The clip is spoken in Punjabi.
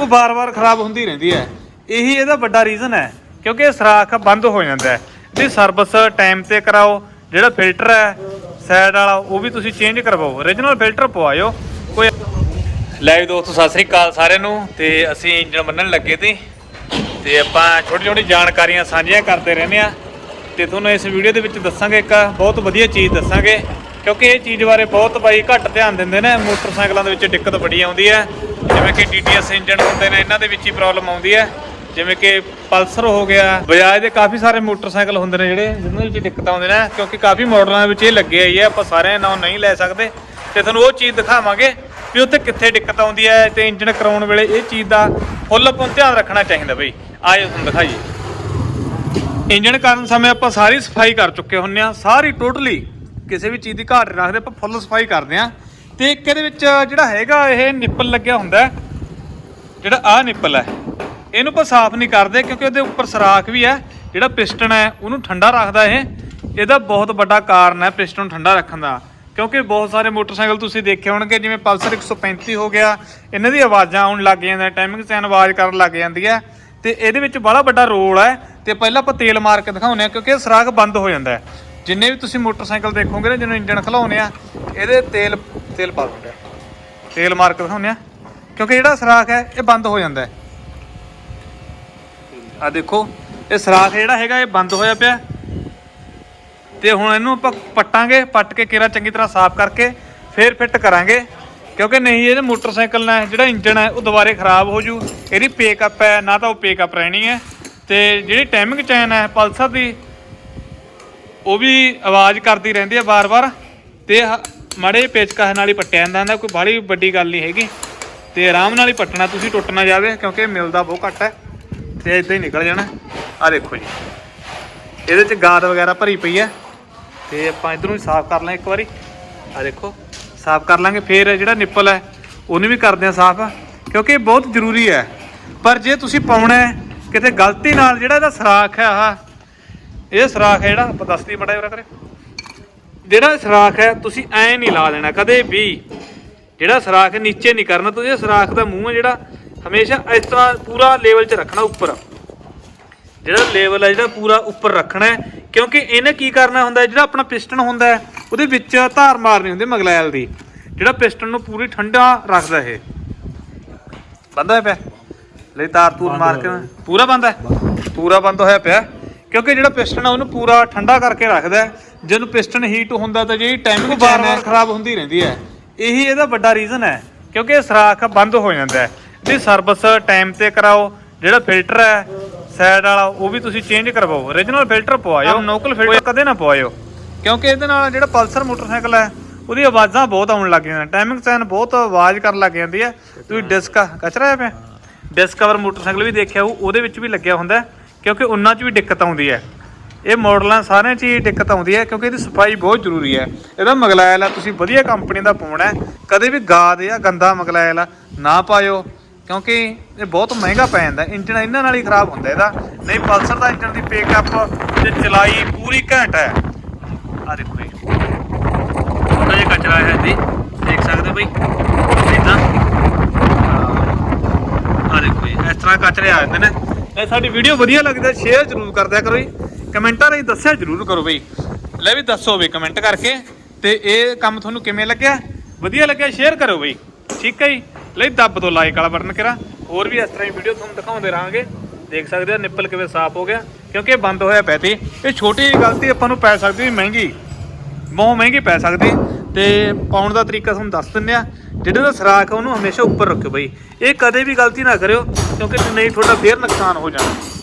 ਉਹ ਬਾਰ-ਬਾਰ ਖਰਾਬ ਹੁੰਦੀ ਰਹਿੰਦੀ ਹੈ। ਇਹੀ ਇਹਦਾ ਵੱਡਾ ਰੀਜ਼ਨ ਹੈ, ਕਿਉਂਕਿ ਇਹ ਸਰਾਖ ਬੰਦ ਹੋ ਜਾਂਦਾ ਹੈ। ਇਹਦੀ ਸਰਵਿਸ ਟਾਈਮ ਤੇ ਕਰਾਓ, ਜਿਹੜਾ ਫਿਲਟਰ ਹੈ ਸਾਈਡ ਵਾਲਾ, ਉਹ ਵੀ ਤੁਸੀਂ ਚੇਂਜ ਕਰਵਾਓ। origignal ਫਿਲਟਰ ਪਵਾਇਓ। ਕੋਈ ਲਾਈਵ ਦੋਸਤੋ, ਸਤਿ ਸ੍ਰੀ ਅਕਾਲ ਸਾਰਿਆਂ ਨੂੰ। ਤੇ ਅਸੀਂ ਇੰਜਣ ਬੰਨਣ ਲੱਗੇ ਤੇ ਤੇ ਆਪਾਂ ਛੋਟੀ ਛੋਟੀ ਜਾਣਕਾਰੀਆਂ ਸਾਂਝੀਆਂ ਕਰਦੇ ਰਹਿੰਦੇ ਆ ਤੇ ਤੁਹਾਨੂੰ ਇਸ ਵੀਡੀਓ ਦੇ ਵਿੱਚ ਦੱਸਾਂਗੇ ਇੱਕ ਬਹੁਤ ਵਧੀਆ ਚੀਜ਼ ਦੱਸਾਂਗੇ। ਕਿਉਂਕਿ ਇਹ ਚੀਜ਼ ਬਾਰੇ ਬਹੁਤ ਬਾਈ ਘੱਟ ਧਿਆਨ ਦਿੰਦੇ ਨੇ, ਮੋਟਰਸਾਈਕਲਾਂ ਦੇ ਵਿੱਚ ਦਿੱਕਤ ਬੜੀ ਆਉਂਦੀ ਹੈ। ਜਿਵੇਂ ਕਿ DTS ਇੰਜਨ ਹੁੰਦੇ ਨੇ, ਇਹਨਾਂ ਦੇ ਵਿੱਚ ਹੀ ਪ੍ਰੋਬਲਮ ਆਉਂਦੀ ਹੈ। ਜਿਵੇਂ ਕਿ ਪਲਸਰ ਹੋ ਗਿਆ, ਬਜਾਜ ਦੇ ਕਾਫੀ ਸਾਰੇ ਮੋਟਰਸਾਈਕਲ ਹੁੰਦੇ ਨੇ ਜਿਹੜੇ, ਜਿਹਨਾਂ ਵਿੱਚ ਦਿੱਕਤ ਆਉਂਦੇ ਨੇ, ਕਿਉਂਕਿ ਕਾਫੀ ਮਾਡਲਾਂ ਦੇ ਵਿੱਚ ਇਹ ਲੱਗੇ ਆਈ ਹੈ, ਆਪਾਂ ਸਾਰਿਆਂ ਨਾਮ ਨਹੀਂ ਲੈ ਸਕਦੇ। ਤੇ ਤੁਹਾਨੂੰ ਉਹ ਚੀਜ਼ ਦਿਖਾਵਾਂਗੇ ਵੀ ਉੱਥੇ ਕਿੱਥੇ ਦਿੱਕਤ ਆਉਂਦੀ ਹੈ ਤੇ ਇੰਜਨ ਕਰਾਉਣ ਵੇਲੇ ਇਹ ਚੀਜ਼ ਦਾ ਫੁੱਲ ਆਪਾਂ ਧਿਆਨ ਰੱਖਣਾ ਚਾਹੀਦਾ ਬਈ। ਆਏ ਤੁਹਾਨੂੰ ਦਿਖਾਈਏ। ਇੰਜਨ ਕਰਨ ਸਮੇਂ ਆਪਾਂ ਸਾਰੀ ਸਫ਼ਾਈ ਕਰ ਚੁੱਕੇ ਹੁੰਨੇ ਆ ਸਾਰੀ ਟੋਟਲੀ ਕਿਸੇ ਵੀ ਚੀਜ਼ ਦੀ ਘਾਟ ਨਹੀਂ ਰੱਖਦੇ, ਆਪਾਂ ਫੁੱਲ ਸਫ਼ਾਈ ਕਰਦੇ ਆ ਤੇ ਇੱਕ ਇਹਦੇ ਵਿੱਚ ਜਿਹੜਾ ਹੈਗਾ, ਇਹ ਨਿੱਪਲ ਲੱਗਿਆ ਹੁੰਦਾ ਜਿਹੜਾ ਆ ਨਿੱਪਲ ਹੈ, ਇਹਨੂੰ ਆਪਾਂ ਸਾਫ਼ ਨਹੀਂ ਕਰਦੇ ਕਿਉਂਕਿ ਉਹਦੇ ਉੱਪਰ ਸਰਾਖ ਵੀ ਹੈ, ਜਿਹੜਾ ਪਿਸਟਨ ਹੈ, ਉਹਨੂੰ ਠੰਡਾ ਰੱਖਦਾ ਇਹ। ਇਹਦਾ ਬਹੁਤ ਵੱਡਾ ਕਾਰਨ ਹੈ ਪਿਸਟਨ ਨੂੰ ਠੰਡਾ ਰੱਖਣ ਦਾ। ਕਿਉਂਕਿ ਬਹੁਤ ਸਾਰੇ ਮੋਟਰਸਾਈਕਲ ਤੁਸੀਂ ਦੇਖੇ ਹੋਣਗੇ, ਜਿਵੇਂ ਪਲਸਰ 135 ਹੋ ਗਿਆ, ਇਹਨਾਂ ਦੀ ਆਵਾਜ਼ਾਂ ਆਉਣ ਲੱਗ ਜਾਂਦੀਆਂ ਟਾਈਮਿੰਗ ਚੈਨ ਆਵਾਜ਼ ਕਰਨ ਲੱਗ ਜਾਂਦੀ ਹੈ। ਤੇ ਇਹਦੇ ਵਿੱਚ ਬੜਾ ਵੱਡਾ ਰੋਲ ਹੈ। ਤੇ ਪਹਿਲਾਂ ਆਪਾਂ ਤੇਲ ਮਾਰ ਕੇ ਦਿਖਾਉਂਦੇ ਆ ਕਿਉਂਕਿ ਇਹ ਸਰਾਖ ਬੰਦ ਹੋ ਜਾਂਦਾ ਹੈ। ਜਿੰਨੇ ਵੀ ਤੁਸੀਂ ਮੋਟਰਸਾਈਕਲ ਦੇਖੋਗੇ ਨਾ, ਜਿਹਨੂੰ ਇੰਜਣ ਖਲਾਉਂਦੇ ਆ, ਇਹਦੇ ਤੇਲ ਤੇਲ ਪਾ ਦਿੰਦੇ ਆ। ਤੇਲ ਮਾਰ ਕੇ ਦਿਖਾਉਂਦੇ ਆ। ਕਿਉਂਕਿ ਜਿਹੜਾ ਸਰਾਖ ਹੈ, ਇਹ ਬੰਦ ਹੋ ਜਾਂਦਾ ਹੈ। ਆ ਦੇਖੋ, ਇਹ ਸਰਾਖ ਜਿਹੜਾ ਹੈਗਾ, ਇਹ ਬੰਦ ਹੋਇਆ ਪਿਆ। ਤੇ ਹੁਣ ਇਹਨੂੰ ਆਪਾਂ ਪੱਟਾਂਗੇ, ਪੱਟ ਕੇ ਕੇਰਾ ਚੰਗੀ ਤਰ੍ਹਾਂ ਸਾਫ਼ ਕਰਕੇ, ਫੇਰ ਫਿੱਟ ਕਰਾਂਗੇ। ਕਿਉਂਕਿ ਨਹੀਂ, ਇਹਦੇ ਮੋਟਰਸਾਈਕਲ ਨਾਲ ਜਿਹੜਾ ਇੰਜਣ ਹੈ, ਉਹ ਦੁਬਾਰੇ ਖਰਾਬ ਹੋ ਜੂ। ਇਹਦੀ ਪੇਕਅਪ ਹੈ, ਨਾ ਤਾਂ ਉਹ ਪੇਕਅਪ ਰਹਿਣੀ ਹੈ। ਤੇ ਜਿਹੜੀ ਟਾਈਮਿੰਗ ਚੈਨ ਹੈ ਪਲਸਰ ਦੀ ਉਹ ਵੀ ਆਵਾਜ਼ ਕਰਦੀ ਰਹਿੰਦੀ ਹੈ ਬਾਰ-ਬਾਰ ਤੇ ਹ- ਮਾੜੇ ਜਿਹੇ ਨਾਲ ਹੀ ਪੱਟਿਆ ਜਾਂਦਾ ਹੁੰਦਾ, ਕੋਈ ਬਾਹਲੀ ਵੱਡੀ ਗੱਲ ਨਹੀਂ ਹੈਗੀ। ਤੇ ਆਰਾਮ ਨਾਲ ਹੀ ਪੱਟਣਾ, ਤੁਸੀਂ ਟੁੱਟਣਾ ਜਾਵੇ, ਕਿਉਂਕਿ ਇਹ ਮਿਲਦਾ ਬਹੁਤ ਘੱਟ ਹੈ ਤੇ ਇਦਾਂ ਹੀ ਨਿਕਲ ਜਾਣਾ। ਆ ਦੇਖੋ ਜੀ। ਇਹਦੇ ਚ ਗਾਦ ਵਗੈਰਾ ਭਰੀ ਪਈ ਹੈ ਤੇ ਆਪਾਂ ਇਧਰੋਂ ਹੀ ਸਾਫ਼ ਕਰ ਲਾਂ ਇੱਕ ਵਾਰੀ। ਆ ਦੇਖੋ, ਸਾਫ਼ ਕਰ ਲਾਂਗੇ। ਫੇਰ ਜਿਹੜਾ ਨਿੱਪਲ ਹੈ, ਉਹਨੂੰ ਵੀ ਕਰਦੇ ਆ ਸਾਫ਼, ਕਿਉਂਕਿ ਇਹ ਬਹੁਤ ਜ਼ਰੂਰੀ ਹੈ। ਪਰ ਜੇ ਤੁਸੀਂ ਪਾਉਣਾ ਕਿਤੇ ਗਲਤੀ ਨਾਲ, ਜਿਹੜਾ ਇਹਦਾ ਸਰਾਖ ਹੈ ਆਹ ਇਹ ਸਰਾਖ ਹੈ ਜਿਹੜਾ ਆਪਾਂ ਦੱਸਦੀ ਬੜਾ ਜਰਾ ਕਰੇ। ਜਿਹੜਾ ਸਰਾਖ ਹੈ ਤੁਸੀਂ ਐ ਨਹੀਂ ਲਾ ਦੇਣਾ ਕਦੇ ਵੀ। ਜਿਹੜਾ ਸਰਾਖ ਨੀਚੇ ਨਹੀਂ ਕਰਨਾ। ਤੁਸੀਂ ਇਹ ਸਰਾਖ ਦਾ ਮੂੰਹ ਹੈ ਜਿਹੜਾ ਹਮੇਸ਼ਾ ਇਸ ਤਰ੍ਹਾਂ ਪੂਰਾ ਲੈਵਲ 'ਚ ਰੱਖਣਾ ਉੱਪਰ। ਜਿਹੜਾ ਲੈਵਲ ਹੈ ਜਿਹੜਾ ਪੂਰਾ ਉੱਪਰ ਰੱਖਣਾ ਕਿਉਂਕਿ ਇਹਨੇ ਕੀ ਕਰਨਾ ਹੁੰਦਾ ਜਿਹੜਾ ਆਪਣਾ ਪਿਸਟਨ ਹੁੰਦਾ ਉਹਦੇ ਵਿੱਚ ਧਾਰ ਮਾਰਨੀ ਹੁੰਦੀ ਮਗਲੈਲ ਦੀ। ਜਿਹੜਾ ਪਿਸਟਨ ਨੂੰ ਪੂਰੀ ਠੰਡਾ ਰੱਖਦਾ ਇਹ। ਬੰਦਾ ਹੈ ਪਿਆ? ਲਈ ਤਾਰ ਤੂਰ ਮਾਰ ਕੇ ਪੂਰਾ ਬੰਦ ਹੈ? ਪੂਰਾ ਬੰਦ ਹੋਇਆ ਪਿਆ। ਕਿਉਂਕਿ ਜਿਹੜਾ ਪਿਸਟਨ ਹੈ ਉਹਨੂੰ ਪੂਰਾ ਠੰਡਾ ਕਰਕੇ ਰੱਖਦਾ ਹੈ। ਜਦੋਂ ਪਿਸਟਨ ਹੀਟ ਹੁੰਦਾ ਤਾਂ ਜਿਹੜੀ ਟਾਈਮਿੰਗ ਬਾਰ-ਬਾਰ ਖਰਾਬ ਹੁੰਦੀ ਰਹਿੰਦੀ ਹੈ। ਇਹੀ ਇਹਦਾ ਵੱਡਾ ਰੀਜ਼ਨ ਹੈ ਕਿਉਂਕਿ ਇਹ ਸਰਾਖ ਬੰਦ ਹੋ ਜਾਂਦਾ ਹੈ। ਇਹਦੀ ਸਰਵਿਸ ਟਾਈਮ ਤੇ ਕਰਾਓ ਜਿਹੜਾ ਫਿਲਟਰ ਹੈ ਸਾਈਡ ਵਾਲਾ ਉਹ ਵੀ ਤੁਸੀਂ ਚੇਂਜ ਕਰਵਾਓ। origignal ਫਿਲਟਰ ਪਵਾਇਓ ਨੋਕਲ ਫਿਲਟਰ ਕਦੇ ਨਾ ਪਵਾਇਓ। ਕਿਉਂਕਿ ਇਹਦੇ ਨਾਲ ਜਿਹੜਾ ਪਲਸਰ ਮੋਟਰਸਾਈਕਲ ਹੈ ਉਹਦੀ ਆਵਾਜ਼ਾਂ ਬਹੁਤ ਆਉਣ ਲੱਗ ਜਾਂਦੀਆਂ ਟਾਈਮਿੰਗ ਚੈਨ ਬਹੁਤ ਆਵਾਜ਼ ਕਰਨ ਲੱਗ ਜਾਂਦੀ ਹੈ। ਤੁਸੀਂ ਡਿਸਕ ਕਚਰਾ ਹੈ ਪਿਆ? ਡਿਸਕਵਰ ਮੋਟਰਸਾਈਕਲ ਵੀ ਦੇਖਿਆ ਉਹਦੇ ਵਿੱਚ ਵੀ ਲੱਗਿਆ ਹੁੰਦਾ ਕਿਉਂਕਿ ਉਹਨਾਂ 'ਚ ਵੀ ਦਿੱਕਤ ਆਉਂਦੀ ਹੈ। ਇਹ ਮਾਡਲਾਂ ਸਾਰਿਆਂ 'ਚ ਹੀ ਦਿੱਕਤ ਆਉਂਦੀ ਹੈ ਕਿਉਂਕਿ ਇਹਦੀ ਸਫ਼ਾਈ ਬਹੁਤ ਜ਼ਰੂਰੀ ਹੈ। ਇਹਦਾ ਮਗਲਾਇਲ ਆ, ਤੁਸੀਂ ਵਧੀਆ ਕੰਪਨੀ ਦਾ ਪਾਉਣਾ ਹੈ। ਕਦੇ ਵੀ ਗਾਦ ਜਾਂ ਗੰਦਾ ਮਗਲਾਇਲ ਨਾ ਪਾਇਓ। ਕਿਉਂਕਿ ਇਹ ਬਹੁਤ ਮਹਿੰਗਾ ਪੈ ਜਾਂਦਾ ਇੰਜਨ ਇਹਨਾਂ ਨਾਲ ਹੀ ਖਰਾਬ ਹੁੰਦਾ ਇਹਦਾ। ਨਹੀਂ, ਪਲਸਰ ਦਾ ਇੰਜਨ ਦੀ ਪੇਕਅਪ ਤੇ ਚਲਾਈ ਪੂਰੀ ਘੈਂਟ ਹੈ। ਆ ਦੇਖੋ ਜੀ। ਥੋੜਾ ਜਿਹਾ ਕਚਰਾ ਹੈ ਜੀ। ਦੇਖ ਸਕਦੇ ਹੋ ਬਈ। ਇਦਾਂ ਆ ਦੇਖੋ ਜੀ, ਇਸ ਤਰ੍ਹਾਂ ਕਚਰੇ ਆ ਜਾਂਦੇ ਨੇ। ਤੇ ਸਾਡੀ ਵੀਡੀਓ ਵਧੀਆ ਲੱਗਦਾ ਸ਼ੇਅਰ ਜ਼ਰੂਰ ਕਰਦਿਆ ਕਰੋ ਜੀ। ਕਮੈਂਟਾਂ ਰਾਹੀਂ ਦੱਸਿਆ ਜ਼ਰੂਰ ਕਰੋ ਬਈ। ਲੈ ਵੀ ਦੱਸੋ ਬਈ ਕਮੈਂਟ ਕਰਕੇ ਤੇ ਇਹ ਕੰਮ ਤੁਹਾਨੂੰ ਕਿਵੇਂ ਲੱਗਿਆ? ਵਧੀਆ ਲੱਗਿਆ ਸ਼ੇਅਰ ਕਰੋ ਬਈ। ਠੀਕ ਹੈ ਜੀ? ਲਈ ਦੱਬ ਦੋ ਲਾਈਕ ਵਾਲਾ ਬਟਨ ਕਰਾ ਹੋਰ ਵੀ ਇਸ ਤਰ੍ਹਾਂ ਦੀ ਵੀਡੀਓ ਤੁਹਾਨੂੰ ਦਿਖਾਉਂਦੇ ਰਹਾਂਗੇ। ਦੇਖ ਸਕਦੇ ਹੋ ਨਿੱਪਲ ਕਿਵੇਂ ਸਾਫ਼ ਹੋ ਗਿਆ, ਕਿਉਂਕਿ ਇਹ ਬੰਦ ਹੋਇਆ ਪਿਆ ਤੇ ਇਹ ਛੋਟੀ ਜਿਹੀ ਗਲਤੀ ਆਪਾਂ ਨੂੰ ਪੈ ਸਕਦੀ ਵੀ ਮਹਿੰਗੀ। ਬਹੁਤ ਮਹਿੰਗੀ ਪੈ ਸਕਦੀ। ਤੇ ਪਾਉਣ ਦਾ ਤਰੀਕਾ ਤੁਹਾਨੂੰ ਦੱਸ ਦਿੰਦੇ ਆ ਜਿਹੜੇ ਦਾ ਸਰਾਖ ਉਹਨੂੰ ਹਮੇਸ਼ਾ ਉੱਪਰ ਰੱਖਿਓ ਬਈ। ਇਹ ਕਦੇ ਵੀ ਗਲਤੀ ਨਾ ਕਰਿਓ, ਕਿਉਂਕਿ ਨਹੀਂ, ਤੁਹਾਡਾ ਫੇਰ ਨੁਕਸਾਨ ਹੋ ਜਾਣਾ।